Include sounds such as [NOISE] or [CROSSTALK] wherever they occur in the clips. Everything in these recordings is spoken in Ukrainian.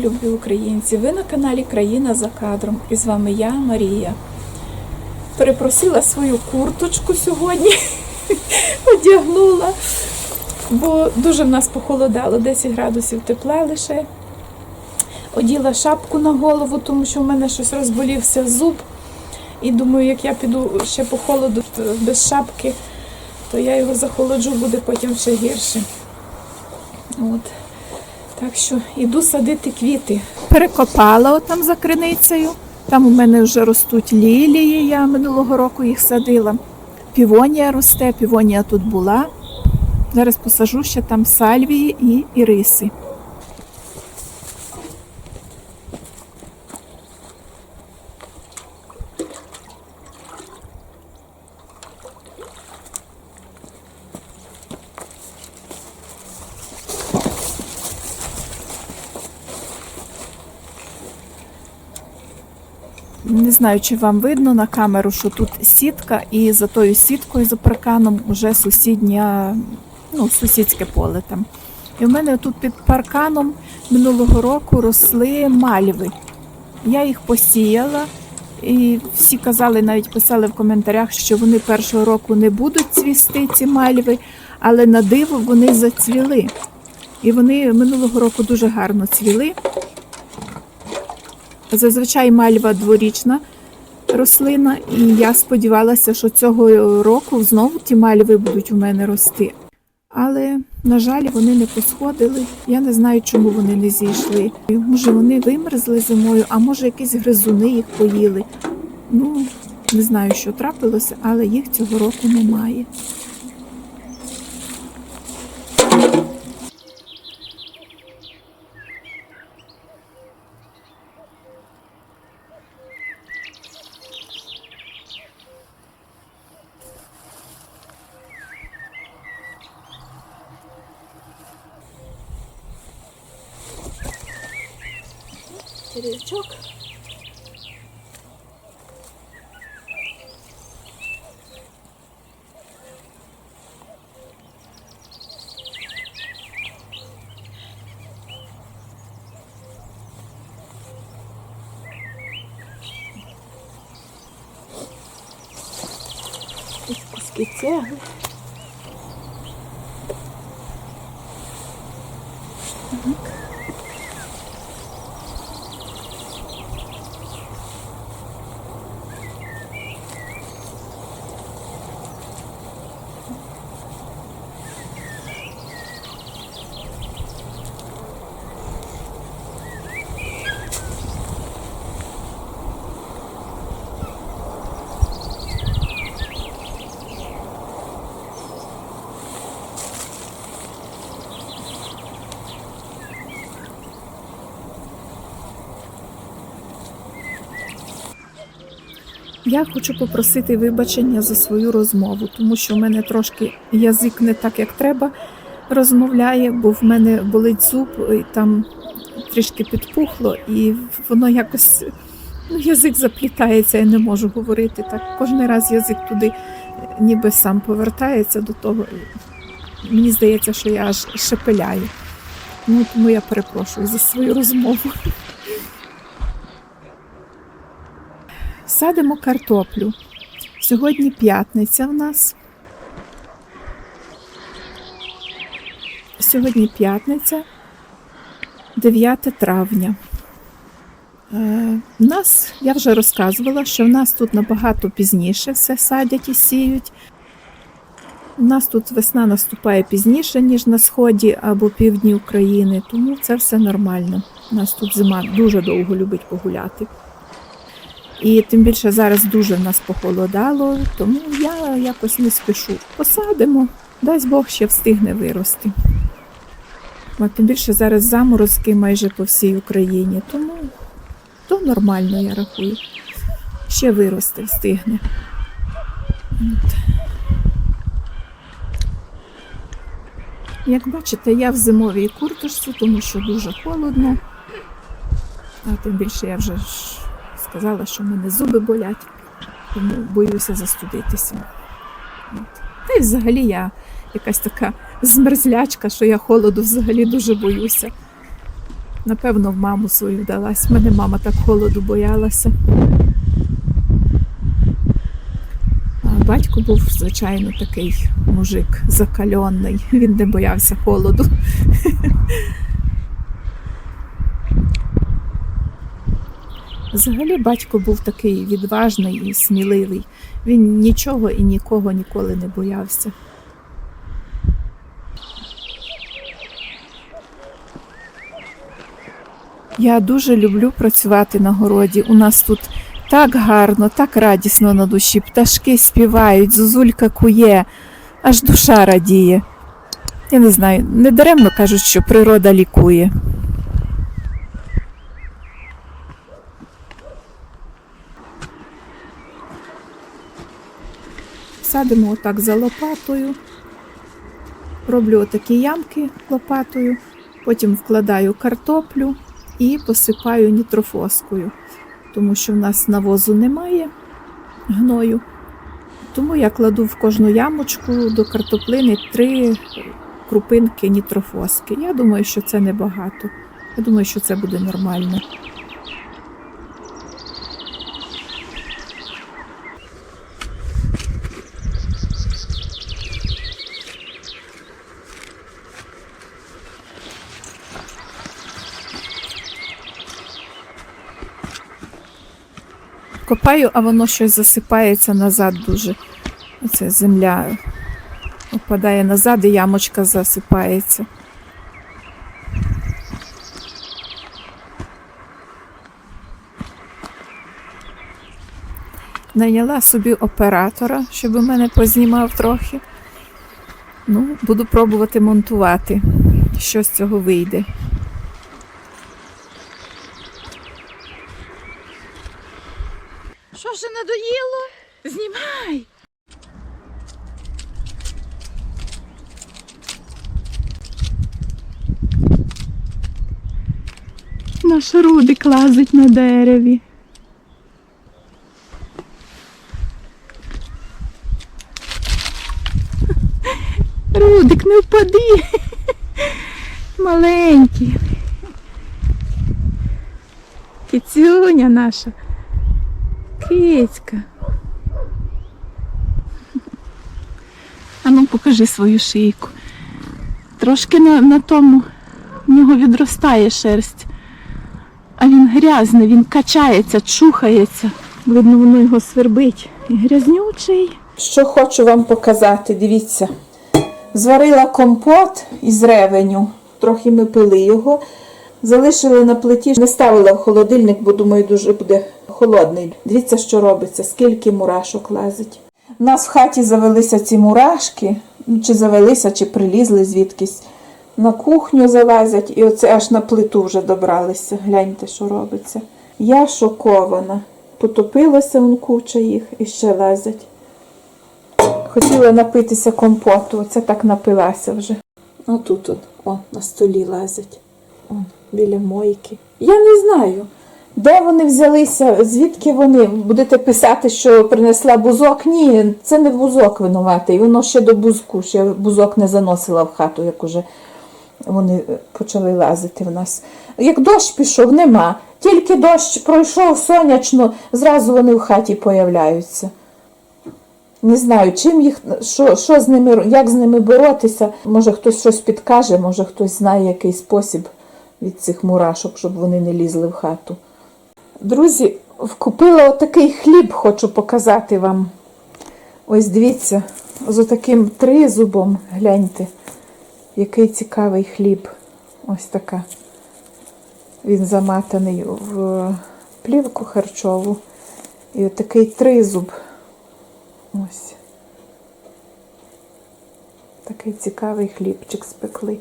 любі українці! Ви на каналі Країна за кадром. І з вами я, Марія. Перепросила свою курточку сьогодні, [LAUGHS] одягнула, бо дуже в нас похолодало, 10 градусів тепла лише. Оділа шапку на голову, тому що в мене щось розболівся зуб. І думаю, як я піду ще по холоду без шапки, то я його захолоджу, буде потім ще гірше. От. Так що іду садити квіти. Перекопала от там за криницею. Там у мене вже ростуть лілії, я минулого року їх садила. Півонія росте, півонія тут була. Зараз посажу ще там сальвії і іриси. Знаю, чи вам видно на камеру, що тут сітка, і за тою сіткою за парканом вже сусідня, ну, сусідське поле там. І в мене тут під парканом минулого року росли мальви. Я їх посіяла, і всі казали, навіть писали в коментарях, що вони першого року не будуть цвісти, ці мальви, але на диво вони зацвіли. І вони минулого року дуже гарно цвіли. Зазвичай мальва дворічна рослина, і я сподівалася, що цього року знову ті мальви будуть у мене рости. Але, на жаль, вони не посходили. Я не знаю, чому вони не зійшли. Може, вони вимерзли зимою, а може, якісь гризуни їх поїли. Ну, не знаю, що трапилося, але їх цього року немає. Yeah. Mm -hmm. Я хочу попросити вибачення за свою розмову, тому що в мене трошки язик не так, як треба, розмовляє, бо в мене болить зуб, і там трішки підпухло, і воно якось ну, язик заплітається, я не можу говорити. Так кожен раз язик туди е, ніби сам повертається до того. Мені здається, що я аж шепеляю. Ну, тому я перепрошую за свою розмову. Садимо картоплю. Сьогодні п'ятниця в нас. Сьогодні п'ятниця, 9 травня. Е, в нас, я вже розказувала, що в нас тут набагато пізніше все садять і сіють. У нас тут весна наступає пізніше, ніж на сході або півдні України, тому це все нормально. У нас тут зима дуже довго любить погуляти. І тим більше зараз дуже нас похолодало, тому я якось не спішу. Посадимо, дасть Бог ще встигне вирости. А тим більше зараз заморозки майже по всій Україні, тому то нормально, я рахую. Ще вирости встигне. От. Як бачите, я в зимовій курточці, тому що дуже холодно. А тим більше я вже сказала, що в мене зуби болять, тому боюся застудитися. От. Та й взагалі я якась така змерзлячка, що я холоду взагалі дуже боюся. Напевно, в маму свою вдалась. Мене мама так холоду боялася. А батько був, звичайно, такий мужик закальонний. Він не боявся холоду. [LAUGHS] Взагалі батько був такий відважний і сміливий. Він нічого і нікого ніколи не боявся. Я дуже люблю працювати на городі. У нас тут так гарно, так радісно на душі. Пташки співають, зозулька кує, аж душа радіє. Я не знаю, не даремно кажуть, що природа лікує. Садимо отак за лопатою. Роблю отакі ямки лопатою, потім вкладаю картоплю і посипаю нітрофоскою, тому що в нас навозу немає гною. Тому я кладу в кожну ямочку до картоплини три крупинки нітрофоски. Я думаю, що це небагато. Я думаю, що це буде нормально. Копаю, а воно щось засипається назад дуже. Оце земля опадає назад і ямочка засипається. Найняла собі оператора, щоб мене познімав трохи. Ну, буду пробувати монтувати. Що з цього вийде. Що вже надоїло? Знімай. Наш рудик лазить на дереві. Рудик, не впади. Маленький. Кицюня наша. Кицька. А ну покажи свою шийку. Трошки на, на тому в нього відростає шерсть. А він грязний, він качається, чухається. Видно, воно його свербить. І грязнючий. Що хочу вам показати, дивіться. Зварила компот із ревеню. Трохи ми пили його. Залишили на плиті, не ставила в холодильник, бо думаю, дуже буде холодний. Дивіться, що робиться, скільки мурашок лазить. У нас в хаті завелися ці мурашки, ну, чи завелися, чи прилізли звідкись. На кухню залазять і оце аж на плиту вже добралися. Гляньте, що робиться. Я шокована. Потопилося вон куча їх і ще лазять. Хотіла напитися компоту, оце так напилася вже. Отут, от, о, на столі лазять. О, біля мойки. Я не знаю, де вони взялися, звідки вони. Будете писати, що принесла бузок. Ні, це не бузок винуватий. Воно ще до бузку, ще бузок не заносила в хату, як уже вони почали лазити в нас. Як дощ пішов, нема. Тільки дощ пройшов сонячно, зразу вони в хаті появляються. Не знаю, чим їх, що, що з ними, як з ними боротися. Може хтось щось підкаже, може хтось знає який спосіб від цих мурашок, щоб вони не лізли в хату. Друзі, вкупила отакий хліб, хочу показати вам. Ось дивіться, з отаким тризубом, гляньте, який цікавий хліб. Ось така. Він заматаний в плівку харчову. І отакий тризуб. Ось. Такий цікавий хлібчик спекли.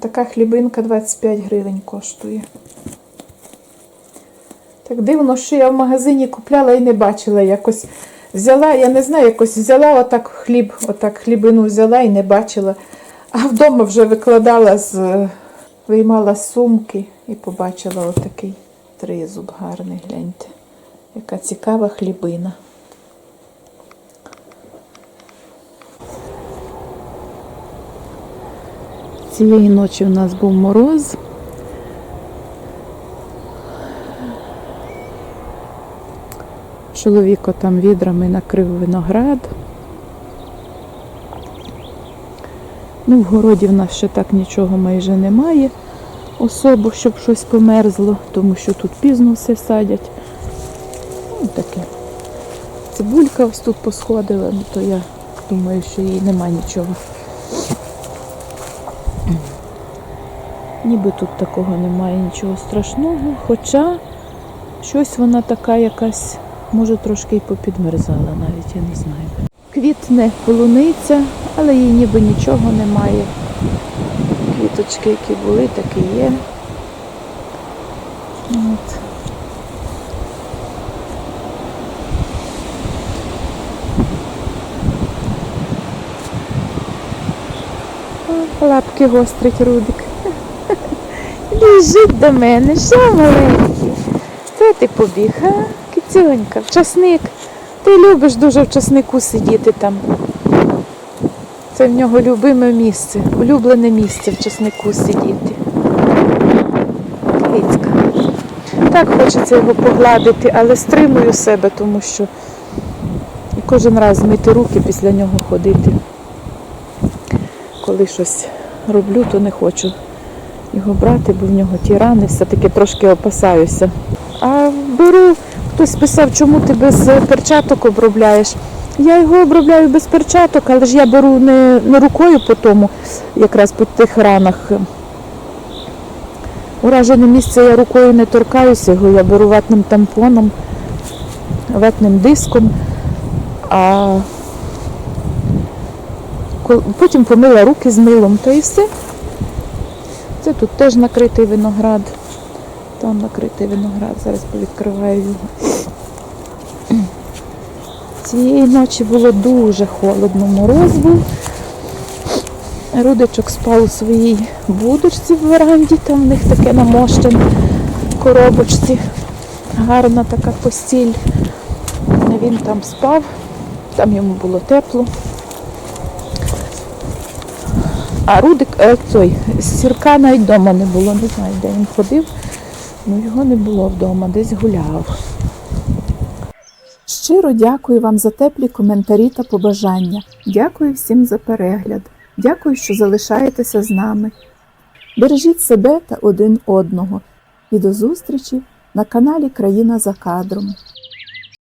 Така хлібинка 25 гривень коштує. Так дивно, що я в магазині купляла і не бачила якось. Взяла, я не знаю, якось взяла отак хліб, отак хлібину взяла і не бачила. А вдома вже викладала з, виймала сумки і побачила отакий тризуб гарний, гляньте. Яка цікава хлібина. Цієї ночі у нас був мороз, Чоловіко там відрами накрив виноград. Ну, в городі в нас ще так нічого майже немає. Особо, щоб щось померзло, тому що тут пізно все садять. Ну, таке. Цибулька ось тут посходила, ну то я думаю, що їй нема нічого. Ніби тут такого немає нічого страшного, хоча щось вона така якась, може трошки й попідмерзала навіть, я не знаю. Квітне полуниця, але їй ніби нічого немає. Квіточки, які були, так і є. От. Лапки гострить Рудик. [LAUGHS] Біжить до мене, що маленький. Це ти побіг, а? Кицюнька, в часник. Ти любиш дуже в часнику сидіти там. Це в нього любиме місце, улюблене місце в часнику сидіти. Кицька. Так хочеться його погладити, але стримую себе, тому що кожен раз мити руки після нього ходити. Коли щось роблю, то не хочу його брати, бо в нього ті рани, все-таки трошки опасаюся. А беру, хтось писав, чому ти без перчаток обробляєш. Я його обробляю без перчаток, але ж я беру не, не рукою по тому, якраз по тих ранах. Уражене місце я рукою не торкаюся його, я беру ватним тампоном, ватним диском, а потім помила руки з милом, то і все. Це тут теж накритий виноград. Там накритий виноград, зараз повідкриваю його. Цієї ночі було дуже холодно, мороз був. Рудичок спав у своїй будочці в веранді, там в них таке намощене коробочці. Гарна така постіль. Він там спав, там йому було тепло. А Рудик, той, сірка навіть вдома не було, не знаю, де він ходив. Ну його не було вдома, десь гуляв. Щиро дякую вам за теплі коментарі та побажання. Дякую всім за перегляд. Дякую, що залишаєтеся з нами. Бережіть себе та один одного. І до зустрічі на каналі Країна за кадром.